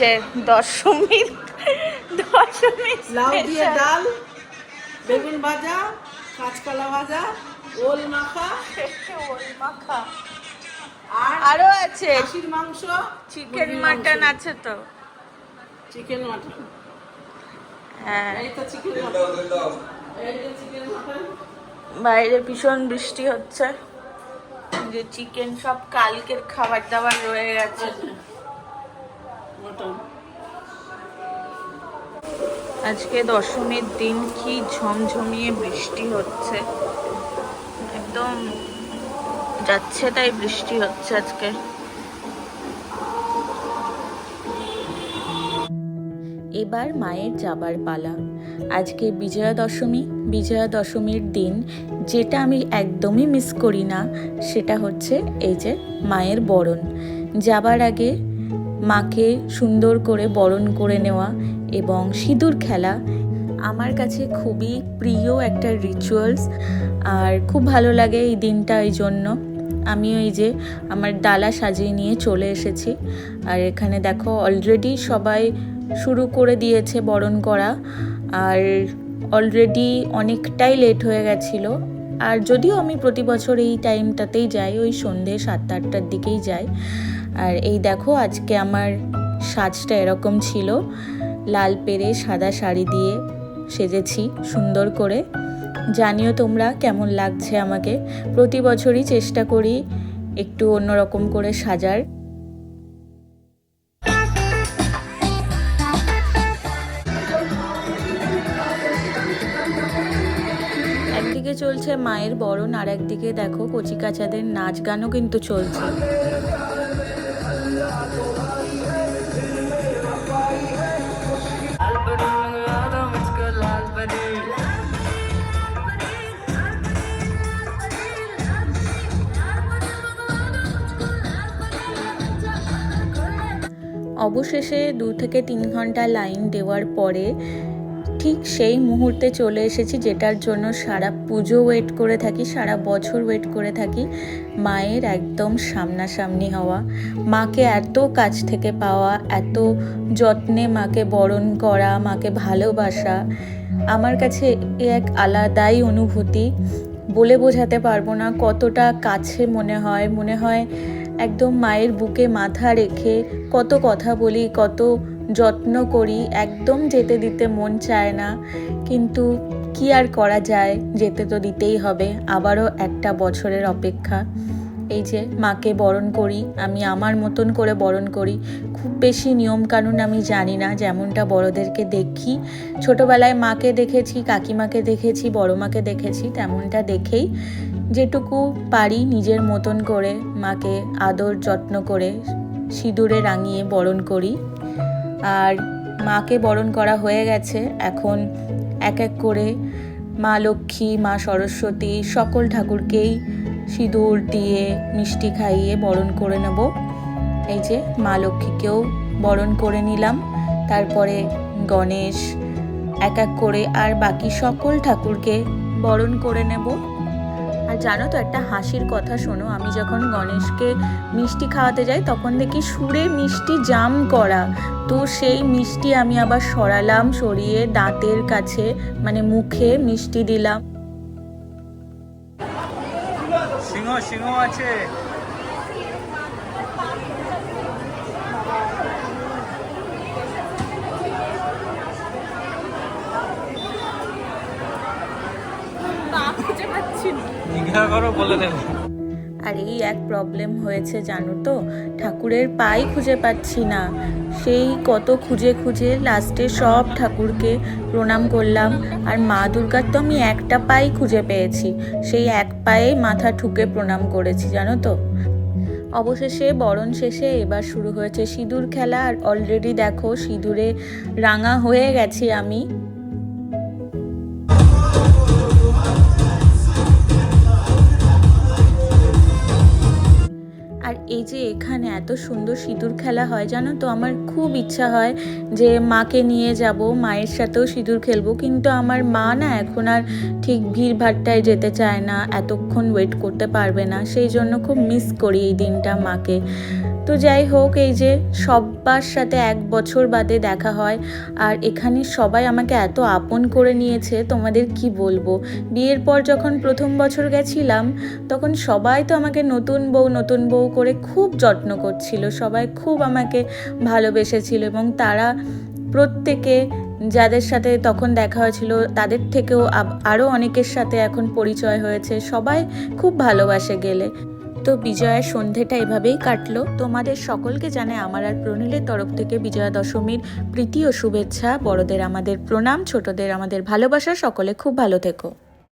যে দশমীর দশমীর লাউ দিয়ে ডাল বেগুন ভাজা কাঁচকলা ভাজা ওল মাখা। ওল মাখা। আর আরও আছে। খাসির মাংস চিকেন মাটন আছে তো। চিকেন মাটন হ্যাঁ। এই তো চিকেন মাটন এই চিকেন বাইরে ভীষণ বৃষ্টি হচ্ছে। যে চিকেন সব কালকের খাবার দাবার রয়ে গেছে। মটন আজকে দশমীর দিন কি ঝমঝমিয়ে বৃষ্টি হচ্ছে? একদম যাচ্ছে তাই বৃষ্টি হচ্ছে আজকে। এবার মায়ের যাবার পালা। আজকে বিজয়া দশমী। বিজয়া দশমীর দিন যেটা আমি একদমই মিস করি না, সেটা হচ্ছে এই যে মায়ের বরণ। যাবার আগে মাকে সুন্দর করে বরণ করে নেওয়া এবং সিঁদুর খেলা আমার কাছে খুবই প্রিয় একটা রিচুয়ালস আর খুব ভালো লাগে এই দিনটা এই জন্য। আমি ওই যে আমার ডালা সাজিয়ে নিয়ে চলে এসেছি। আর এখানে দেখো অলরেডি সবাই শুরু করে দিয়েছে বরণ করা। আর অলরেডি অনেকটাই লেট হয়ে গেছিল। আর যদিও আমি প্রতি বছর এই টাইমটাতেই যাই, ওই সন্ধে সাতটা আটটার দিকেই যাই। আর এই দেখো, আজকে আমার সাজটা এরকম ছিল। লাল পেরে সাদা শাড়ি দিয়ে সেজেছি সুন্দর করে। জানিও তোমরা কেমন লাগছে আমাকে। প্রতি বছরই চেষ্টা করি একটু অন্যরকম করে সাজার। একদিকে চলছে মায়ের বরণ, আর একদিকে দেখো কচিকাচাদের নাচ গানও কিন্তু চলছে। অবশেষে দু থেকে তিন ঘণ্টা লাইন দেওয়ার পরে ঠিক সেই মুহূর্তে চলে এসেছি, যেটার জন্য সারা পুজো ওয়েট করে থাকি, সারা বছর ওয়েট করে থাকি মায়ের একদম সামনাসামনি হওয়া। মাকে এত কাছ থেকে পাওয়া, এত যত্নে মাকে বরণ করা, মাকে ভালোবাসা, আমার কাছে এ এক আলাদাই অনুভূতি। বলে বোঝাতে পারব না কতটা কাছে মনে হয় মনে হয় একদম মায়ের বুকে মাথা রেখে কত কথা বলি, কত যত্ন করি, একদম যেতে দিতে মন চায় না। কিন্তু কি আর করা যায়? যেতে তো দিতেই হবে। আবারও একটা বছরের অপেক্ষা। এই যে মাকে বরণ করি, আমি আমার মতন করে বরণ করি। খুব বেশি নিয়মকানুন আমি জানি না, যেমনটা বড়দেরকে দেখি। ছোটোবেলায় মাকে দেখেছি, কাকিমাকে দেখেছি বড় মাকে দেখেছি, তেমনটা দেখেই যেটুকু পারি নিজের মতন করে মাকে আদর, যত্ন করে সিঁদুরে রাঙিয়ে বরণ করি। আর মাকে বরণ করা হয়ে গেছে। এখন এক এক করে মা লক্ষ্মী, মা সরস্বতী সকল ঠাকুরকেই সিঁদুর দিয়ে মিষ্টি খাইয়ে বরণ করে নেব। এই যে মা লক্ষ্মীকেও বরণ করে নিলাম। তারপরে গণেশ এক এক করে আর বাকি সকল ঠাকুরকে বরণ করে নেব। আর জানো তো একটা হাসির কথা শোনো, আমি যখন গণেশকে মিষ্টি খাওয়াতে যাই, তখন দেখি সুরে মিষ্টি জাম করা। তো সেই মিষ্টি আমি আবার সরালাম সরিয়ে দাঁতের কাছে মানে মুখে মিষ্টি দিলাম। সিংহ সিংহ আছে। জিজ্ঞাসা করো বলে দেবে। আর এই এক প্রবলেম হয়েছে জানো তো? ঠাকুরের পাই খুঁজে পাচ্ছি না। সেই কত খুঁজে খুঁজে লাস্টে সব ঠাকুরকে প্রণাম করলাম। আর মা দুর্গার তো আমি একটা পাই খুঁজে পেয়েছি। সেই এক পায়ে মাথা ঠুকে প্রণাম করেছি জানো তো? অবশেষে বরণ শেষে এবার শুরু হয়েছে সিঁদুর খেলা। আর অলরেডি দেখো সিঁদুরে রাঙা হয়ে গেছি আমি। আর এই যে এখানে এত সুন্দর সিঁদুর খেলা হয়, জানো তো? আমার খুব ইচ্ছা হয় যে মাকে নিয়ে যাব, মায়ের সাথেও সিঁদুর খেলব। কিন্তু আমার মা না এখন আর ঠিক ভিড় ভিড়ভাট্টায় যেতে চায় না, এতক্ষণ ওয়েট করতে পারবে না। সেই জন্য খুব মিস করি এই দিনটা মাকে। তো যাই হোক, এই যে সবার সাথে এক বছর বাদে দেখা হয়, আর এখানে সবাই আমাকে এত আপন করে নিয়েছে, তোমাদের কি বলব? বিয়ের পর যখন প্রথম বছর গেছিলাম, তখন সবাই তো আমাকে নতুন বউ নতুন বউ করে খুব যত্ন করছিল, সবাই খুব আমাকে ভালোবেসেছিল এবং তারা প্রত্যেকে যাদের সাথে তখন দেখা হয়েছিল, তাদের থেকেও আরও অনেকের সাথে এখন পরিচয় হয়েছে, সবাই খুব ভালোবাসে গেলে। তো বিজয়ার সন্ধেটা এভাবেই কাটলো। তোমাদের সকলকে জানাই আমার আর প্রণীলের তরফ থেকে বিজয়া দশমীর প্রীতি ও শুভেচ্ছা। বড়দের আমাদের প্রণাম, ছোটদের আমাদের ভালোবাসা। সকলে খুব ভালো থেকো।